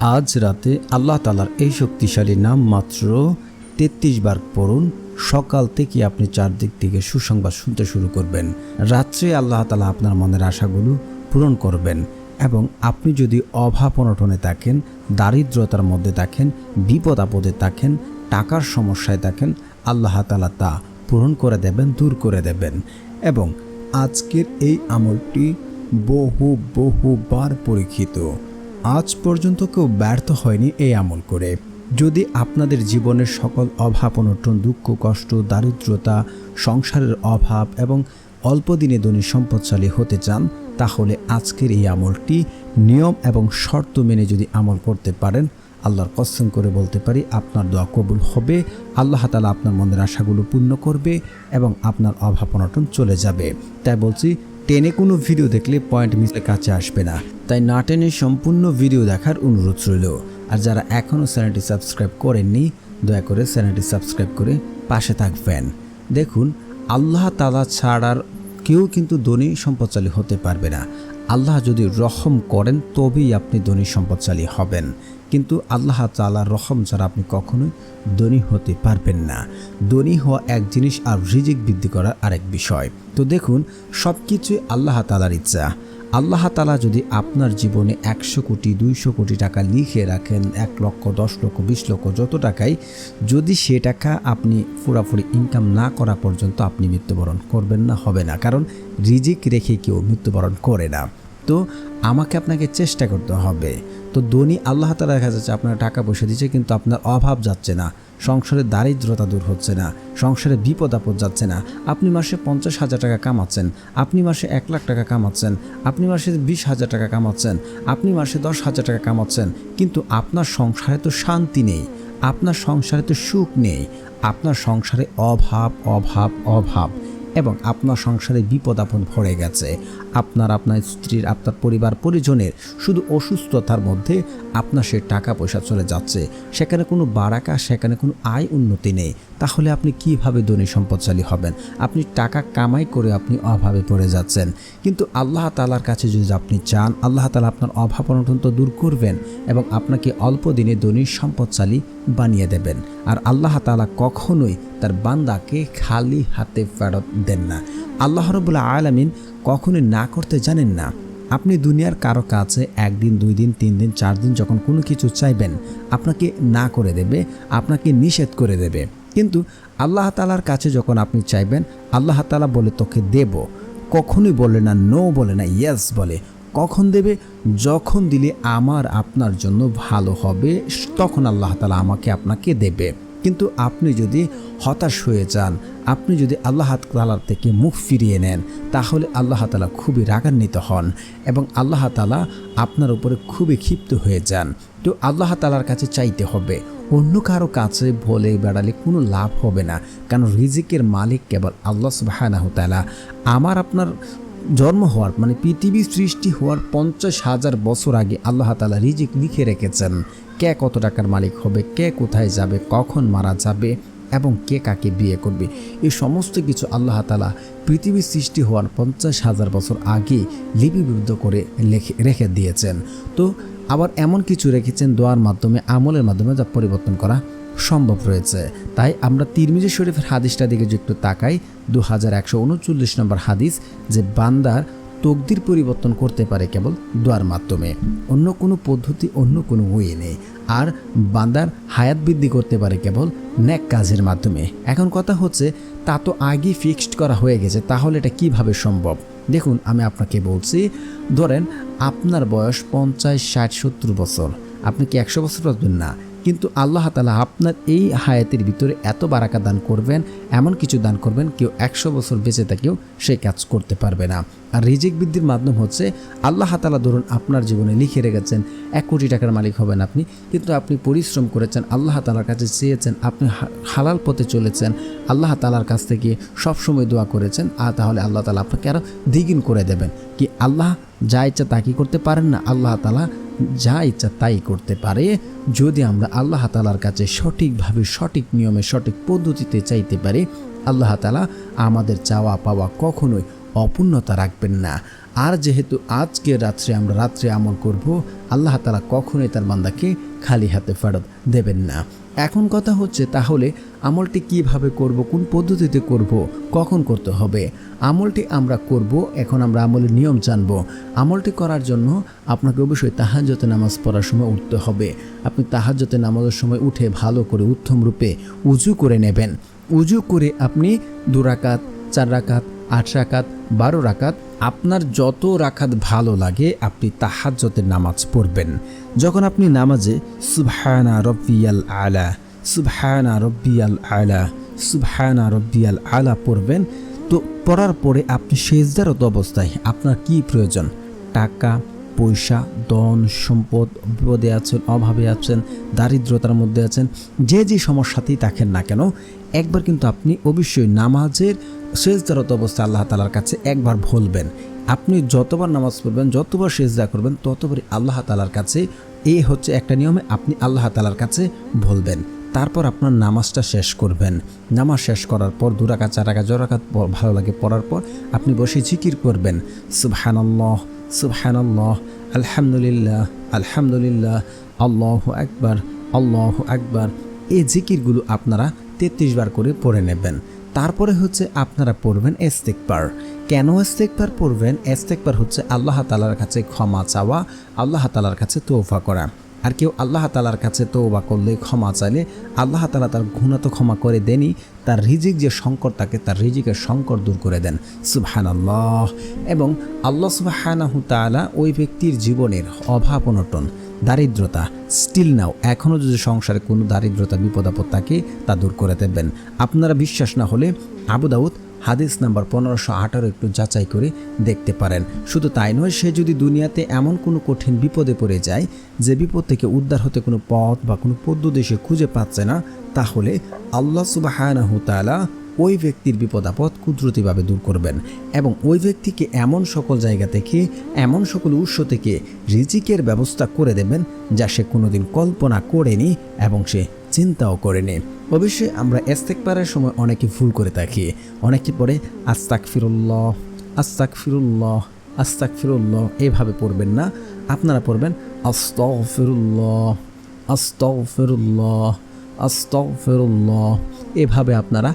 আজ রাতে আল্লাহ তালার এই শক্তিশালী নাম মাত্র তেত্রিশ বার পড়ুন। সকাল থেকে আপনি চারদিক থেকে সুসংবাদ শুনতে শুরু করবেন। রাত্রে আল্লাহ তালা আপনার মনের আশাগুলো পূরণ করবেন এবং আপনি যদি অভাব অনটনে থাকেন, দারিদ্রতার মধ্যে থাকেন, বিপদ আপদে থাকেন, টাকার সমস্যায় থাকেন, আল্লাহ তালা তা পূরণ করে দেবেন, দূর করে দেবেন। এবং আজকের এই আমলটি বহু বহুবার পরীক্ষিত। আজ পর্যন্ত কেউ ব্যর্থ হয়নি এই আমল করে। যদি আপনাদের জীবনের সকল অভাব, অনটন, দুঃখ, কষ্ট, দারিদ্রতা, সংসারের অভাব এবং অল্প দিনে ধনী সম্পদশালী হতে চান, তাহলে আজকের এই আমলটি নিয়ম এবং শর্ত মেনে যদি আমল করতে পারেন, আল্লাহর কসম করে বলতে পারি, আপনার দোয়া কবুল হবে, আল্লাহ তালা আপনার মনের আশাগুলো পূর্ণ করবে এবং আপনার অভাব, অনটন চলে যাবে। তাই বলছি টেনে কোনো ভিডিও দেখলে পয়েন্ট মিসের কাছে আসবে না। তাই না টেনে সম্পূর্ণ ভিডিও দেখার অনুরোধ রইল। আর যারা এখনও চ্যানেলটি সাবস্ক্রাইব করেননি, দয়া করে চ্যানেলটি সাবস্ক্রাইব করে পাশে থাকবেন। দেখুন, আল্লাহ তালা ছাড়ার কেউ কিন্তু ধনী সম্পদশালী হতে পারবে না। আল্লাহ যদি রহম করেন, তবেই আপনি ধনী সম্পদশালী হবেন। কিন্তু আল্লাহ তালার রহম ছাড়া আপনি কখনোই ধনী হতে পারবেন না। ধনী হওয়া এক জিনিস আর রিজিক বৃদ্ধি করার আরেক বিষয়। তো দেখুন সব কিছুই আল্লাহ তালার ইচ্ছা। আল্লাহ তালা যদি আপনার জীবনে একশো কোটি, দুইশো কোটি টাকা লিখে রাখেন, এক লক্ষ, দশ লক্ষ, বিশ লক্ষ যত টাকাই, যদি সে টাকা আপনি পুরাপুরি ইনকাম না করা পর্যন্ত আপনি মৃত্যুবরণ করবেন না, হবে না। কারণ রিজিক রেখে কেউ মৃত্যুবরণ করে না। তো আমাকে আপনাকে চেষ্টা করতে হবে। তো ধনী আল্লাহ দেখা যাচ্ছে আপনার টাকা পয়সা দিচ্ছে, কিন্তু আপনার অভাব যাচ্ছে না। সংসারে দারিদ্রতা দূর হচ্ছে না, সংসারে বিপদ আপদ যাচ্ছে না। আপনি মাসে পঞ্চাশ হাজার টাকা কামাচ্ছেন, আপনি মাসে এক লাখ টাকা কামাচ্ছেন, আপনি মাসে বিশ হাজার টাকা কামাচ্ছেন, আপনি মাসে দশ হাজার টাকা কামাচ্ছেন, কিন্তু আপনার সংসারে তো শান্তি নেই, আপনার সংসারে তো সুখ নেই, আপনার সংসারে অভাব অভাব অভাব, এবং আপনার সংসারে বিপদ আপদ ভরে গেছে। আপনার আপনার স্ত্রীর, আপনার পরিবার, পরিজনের শুধু অসুস্থতার মধ্যে আপনার সে টাকা পয়সা চলে যাচ্ছে। সেখানে কোনো বারাকা, সেখানে কোনো আয় উন্নতি নেই। তাহলে আপনি কীভাবে ধনী সম্পদশালী হবেন? আপনি টাকা কামাই করে আপনি অভাবে পড়ে যাচ্ছেন। কিন্তু আল্লাহ তালার কাছে যদি আপনি চান, আল্লাহ তালা আপনার অভাব অনটন তো দূর করবেন এবং আপনাকে অল্প দিনে ধনী সম্পদশালী বানিয়ে দেবেন। আর আল্লাহ তালা কখনোই তার বান্দাকে খালি হাতে ফেরত দেন না। আল্লাহ রবুল্লা আলামিন কখনোই না করতে জানেন না। আপনি দুনিয়ার কারও কাছে একদিন দুই দিন তিন দিন চার দিন যখন কোনো কিছু চাইবেন, আপনাকে না করে দেবে, আপনাকে নিষেধ করে দেবে। কিন্তু আল্লাহ তালার কাছে যখন আপনি চাইবেন, আল্লাহ তালা বলে, তোকে দেব। কখনোই বলে না, নো বলে না, ইয়েস বলে। কখন দেবে? যখন দিলে আমার আপনার জন্য ভালো হবে, তখন আল্লাহ তালা আমাকে আপনাকে দেবে। কিন্তু আপনি যদি হতাশ হয়ে যান, আপনি যদি আল্লাহ তালার থেকে মুখ ফিরিয়ে নেন, তাহলে আল্লাহ তালা খুবই রাগান্বিত হন এবং আল্লাহ তালা আপনার উপরে খুবই ক্ষিপ্ত হয়ে যান। তো আল্লাহ তালার কাছে চাইতে হবে, অন্য কারও কাছে বলে বেড়ালে কোনো লাভ হবে না, কারণ রিজিকের মালিক কেবল আল্লাহ সুবাহ আমার আপনার জন্ম হওয়ার মানে পৃথিবী সৃষ্টি হওয়ার পঞ্চাশ হাজার বছর আগে আল্লাহ তালা রিজিক লিখে রেখেছেন। কে কত টাকার মালিক হবে, কে কোথায় যাবে, কখন মারা যাবে এবং কে কাকে বিয়ে করবে, এই সমস্ত কিছু আল্লাহ তালা পৃথিবী সৃষ্টি হওয়ার পঞ্চাশ হাজার বছর আগে লিপিবদ্ধ করে রেখে দিয়েছেন। তো আবার এমন কিছু রেখেছেন দোয়ার মাধ্যমে, আমলের মাধ্যমে যা পরিবর্তন করা সম্ভব রয়েছে তাই আমরা তিরমিজি শরীফের হাদিসটা দিকে একটু তাকাই দু হাজার একশো উনচল্লিশ নম্বর হাদিস, যে বান্দার তকদির পরিবর্তন করতে পারে কেবল দোয়ার মাধ্যমে। অন্য কোনো পদ্ধতি, অন্য কোনো ওয়ে নেই। আর বান্দার হায়াত বৃদ্ধি করতে পারে কেবল ন্যাক কাজের মাধ্যমে। এখন কথা হচ্ছে, তা তো আগেই ফিক্সড করা হয়ে গেছে, তাহলে এটা কীভাবে সম্ভব? দেখুন, আমি আপনাকে বলছি, ধরেন আপনার বয়স পঞ্চাশ, ষাট, সত্তর বছর। আপনি কি একশো বছর বাঁচবেন? না। কিন্তু আল্লাহ তালা আপনার এই হায়াতের ভিতরে এত বারাকা দান করবেন, এমন কিছু দান করবেন, কেউ একশো বছর বেঁচে থাকেও সে কাজ করতে পারবে না। আর রিজিক বৃদ্ধির মাধ্যম হচ্ছে, আল্লাহ তালা ধরুন আপনার জীবনে লিখে রেখেছেন, এক কোটি টাকার মালিক হবেন আপনি, কিন্তু আপনি পরিশ্রম করেছেন, আল্লাহ তালার কাছে চেয়েছেন, আপনি হালাল পথে চলেছেন, আল্লাহ তালার কাছ থেকে সবসময় দোয়া করেছেন, আর তাহলে আল্লাহ তালা আপনাকে আরও দ্বিগুণ করে দেবেন। কি আল্লাহ যা ইচ্ছা তা কি করতে পারেন না? আল্লাহ তালা যা ইচ্ছা তাই করতে পারে, যদি আমরা আল্লাহ তালার কাছে সঠিকভাবে সঠিক নিয়মে, সঠিক পদ্ধতিতে চাইতে পারি, আল্লাহ তালা আমাদের চাওয়া পাওয়া কখনোই অপূর্ণতা রাখবেন না। আর যেহেতু আজকে রাত্রে আমরা রাত্রে আমল করব, আল্লাহ তালা কখনোই তার বান্দাকে খালি হাতে ফেরত দেবেন না। এখন কথা হচ্ছে তাহলে আমলটি কীভাবে করব, কোন পদ্ধতিতে করব, কখন করতে হবে? আমলটি আমরা করব, এখন আমরা আমলের নিয়ম জানব। আমলটি করার জন্য আপনাকে অবশ্যই তাহাজ্যতে নামাজ পড়ার সময় উঠতে হবে। আপনি তাহাজ্যতে নামাজের সময় উঠে ভালো করে উত্তম রূপে উজু করে নেবেন। উজু করে আপনি দু রাকাত, চার রাকাত, আট রাকাত, বারো রাকাত, আপনার যত রাখাত ভালো লাগে আপনি তাহাজ্যতের নামাজ পড়বেন। যখন আপনি নামাজে, সুবহানা রব্বিয়াল আলা, সুবহানা রব্বিয়াল আলা, সুবহানা রব্বিয়াল আলা পড়বেন, তো পড়ার পরে আপনি সেজদারত অবস্থায় আপনার কি প্রয়োজন? টাকা, পয়সা, ধন, সম্পদ, বিপদে আছেন, অভাবে আছেন, দারিদ্রতার মধ্যে আছেন, যে যে সমস্যাতেই থাকেন না কেন, একবার কিন্তু আপনি অবশ্যই নামাজের শেষদারত অবস্থা আল্লাহ তালার কাছে একবার বলবেন। আপনি যতবার নামাজ পড়বেন, যতবার সেজদা করবেন, ততবারই আল্লাহ তালার কাছে এই হচ্ছে একটা নিয়মে আপনি আল্লাহ তালার কাছে বলবেন। তারপর আপনার নামাজটা শেষ করবেন। নামাজ শেষ করার পর দুরাকা চারাকা জরাকাত ভালো লাগে পড়ার পর আপনি বসে জিকির করবেন। সুবহানাল্লাহ সুবহানাল্লাহ, আলহামদুলিল্লাহ আলহামদুলিল্লাহ, আল্লাহ আকবার আল্লাহ আকবার। এই জিকিরগুলো আপনারা তেত্রিশ বার করে পড়ে নেবেন। তারপরে হচ্ছে আপনারা পড়বেন এস্তেকবার কেন এস্তেকবার পড়বেন? এস্তেকবার হচ্ছে আল্লাহ তালার কাছে ক্ষমা চাওয়া, আল্লাহ তালার কাছে তোফা করা। আর কেউ আল্লাহ তালার কাছে তৌবা করলে, ক্ষমা চাইলে, আল্লাহ তালা তার গুণা তো ক্ষমা করে দেনই। তার রিজিক যে সংকট তাকে তার রিজিকের সংকট দূর করে দেন। সুবহান আল্লাহ এবং আল্লাহ সুবাহানাহু তালা ওই ব্যক্তির জীবনের অভাব অনটন। দারিদ্রতা। স্টিল নাও এখনও যদি সংসারে কোনো দারিদ্রতা বিপদ আপদ থাকে, তা দূর করে দেবেন। আপনারা বিশ্বাস না হলে আবু দাউদ হাদিস নাম্বার পনেরোশো আঠারো একটু যাচাই করে দেখতে পারেন। শুধু তাই নয়, সে যদি দুনিয়াতে এমন কোনো কঠিন বিপদে পড়ে যায়, যে বিপদ থেকে উদ্ধার হতে কোনো পথ বা কোনো পদ্ধতি সে খুঁজে পাচ্ছে না, তাহলে আল্লাহ তাআলা ওই ব্যক্তির বিপদ আপদ কুদরতিভাবে দূর করবেন এবং ওই ব্যক্তিকে এমন সকল জায়গা থেকে, এমন সকল উৎস থেকে রিজিকের ব্যবস্থা করে দেবেন যা সে কোনোদিন কল্পনা করেনি এবং সে চিন্তাও করেনি। অবশ্যই আমরা এস্তেক এস্তেকবারের সময় অনেকে ভুল করে থাকি। অনেকে পরে আস্তাক ফিরুল্লাহ আস্তাক ফিরুল্লাহ আস্তাক ফিরুল্লাহ এভাবে পড়বেন না। আপনারা পড়বেন আস্তাও ফিরুল্লাহ আস্তাও ফিরুল্লাহ আস্তাও ফিরুল্লাহ এভাবে আপনারা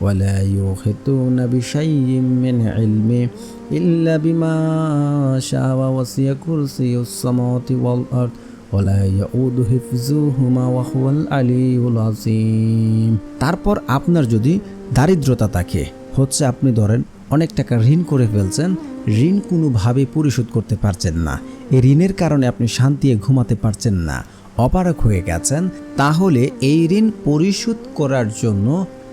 ولا يحيطون بشيء من علمه إلا بما شاء وسع كرسي السماوات والأرض ولا يؤود حفظهما وهو العلي العظيم তারপর আপনার যদি দারিদ্রতা থাকে হচ্ছে আপনি ধরেন অনেক টাকা ঋণ করে ফেলছেন ঋণ কোনোভাবে পরিশোধ করতে পারছেন না এই ঋণের কারণে আপনি শান্তিতে ঘুমাতে পারছেন না অপারক হয়ে গেছেন তাহলে এই ঋণ পরিশোধ করার জন্য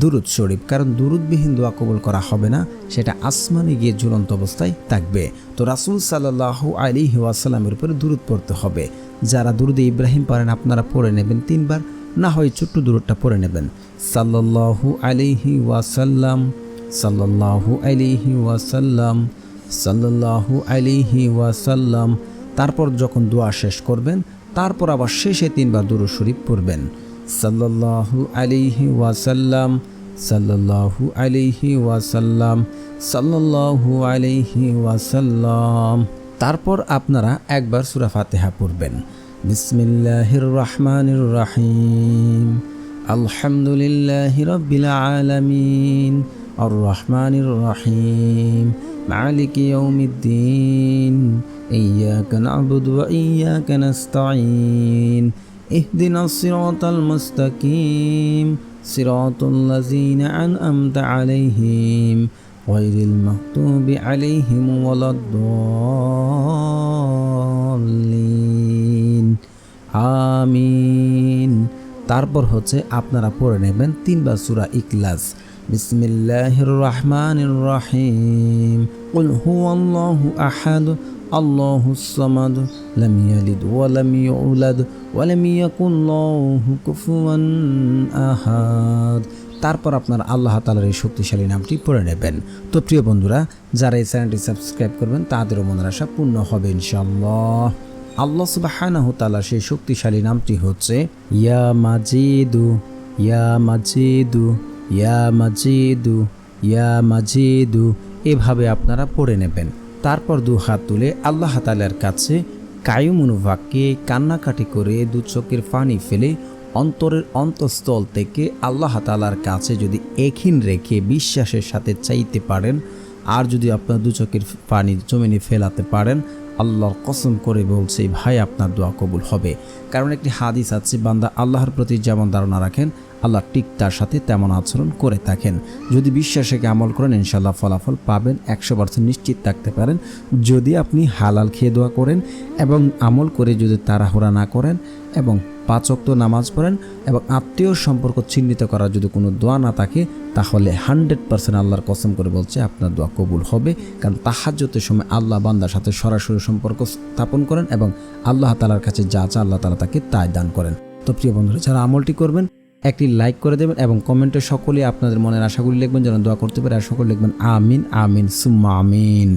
দুরুদ শরীফ, কারণ দুরুদবিহীন দোয়া কবুল করা হবে না, সেটা আসমানে গিয়ে ঝুলন্ত অবস্থায় থাকবে। তো রাসুল সাল্লাহ আলী ওয়াসাল্লামের উপরে দুরুদ পড়তে হবে। যারা দুরুদে ইব্রাহিম পারেন, আপনারা পড়ে নেবেন তিনবার, না হয় ছোট্ট দূরটা পড়ে নেবেন। সাল্লাল্লাহু আলিহি ওয়াসাল্লাম, সাল্লাল্লাহু আলিহি ওয়াসাল্লাম, সাল্লাল্লাহু আলিহি ওয়াসাল্লাম। তারপর যখন দোয়া শেষ করবেন, তারপর আবার শেষে তিনবার দুরু শরীফ পড়বেন। সাল্লাল্লাহু আলিহি ওয়াসাল্লাম সাল্লাল্লাহু আলিহি ওয়াসাল্লাম সাল্লাল্লাহু আলিহি ওয়াসাল্লাম তারপর আপনারা একবার সূরা ফাতিহা পড়বেন بسم الله الرحمن الرحيم الحمد لله رب العالمين الرحمن الرحيم مالك يوم الدين إياك نعبد وإياك نستعين اهدنا الصراط المستقيم صراط الذين أنعمت عليهم غير المغضوب عليهم ولا الضالين আমিন তারপর হচ্ছে আপনারা পড়ে নেবেন তিনবার সূরা ইখলাস বিসমিল্লাহির রহমানির রহিম قل هو الله أحد আল্লাহ সামাদ লাম ইয়ালিদ ওয়া লাম ইউলাদ ওয়া লাম ইয়াকুল লাহু কুফুয়ান আহাদ তারপর আপনার আল্লাহ তালার এই শক্তিশালী নামটি পড়ে নেবেন। তো প্রিয় বন্ধুরা, যারা এই চ্যানেলটি সাবস্ক্রাইব করবেন তাদেরও মনের আশা পূর্ণ হবে ইনশাআল্লাহ। আল্লাহ সুবাহানাহ তালা সেই শক্তিশালী নামটি হচ্ছে, ইয়া মাজিদু ইয়া মাজিদু ইয়া মাজিদু ইয়া মাজিদু। এভাবে আপনারা পড়ে নেবেন। তারপর দু হাত তুলে আল্লাহ তালার কাছে কায়ুমনুভাগকে কান্নাকাটি করে দু চোখের পানি ফেলে অন্তরের অন্তঃস্থল থেকে আল্লাহ তালার কাছে যদি এখিন রেখে বিশ্বাসের সাথে চাইতে পারেন, আর যদি আপনার দু চোখের পানি জমিনে ফেলাতে পারেন আল্লাহর কসম করে বলছে ভাই, আপনার দোয়া কবুল হবে। কারণ একটি হাদিস আছে, বান্দা আল্লাহর প্রতি যেমন ধারণা রাখেন, আল্লাহ ঠিক তার সাথে তেমন আচরণ করে থাকেন। যদি বিশ্বাসেকে আমল করেন ইনশাল্লাহ ফলাফল পাবেন, একশো পার্সেন্ট নিশ্চিত থাকতে পারেন। যদি আপনি হালাল খেয়ে দোয়া করেন এবং আমল করে যদি তাড়াহুড়া না করেন এবং পাঁচক্ত নামাজ পড়েন এবং আত্মীয় সম্পর্ক চিহ্নিত করার যদি কোনো দোয়া না থাকে, তাহলে হান্ড্রেড পার্সেন্ট আল্লাহর কসম করে বলছে আপনার দোয়া কবুল হবে। কারণ তাহাজ্যতের সময় আল্লাহ বান্দার সাথে সরাসরি সম্পর্ক স্থাপন করেন এবং আল্লাহ তালার কাছে যা চা আল্লাহ তালা তাকে তাই দান করেন। তো প্রিয় বন্ধুরা, যারা আমলটি করবেন, একটি লাইক করে দেবেন এবং কমেন্টে সকলে আপনাদের মনের আশাগুলি লিখবেন, যেন দোয়া করতে পারে। আর সকলে লিখবেন, আমিন আমিন, সুম্মা আমিন।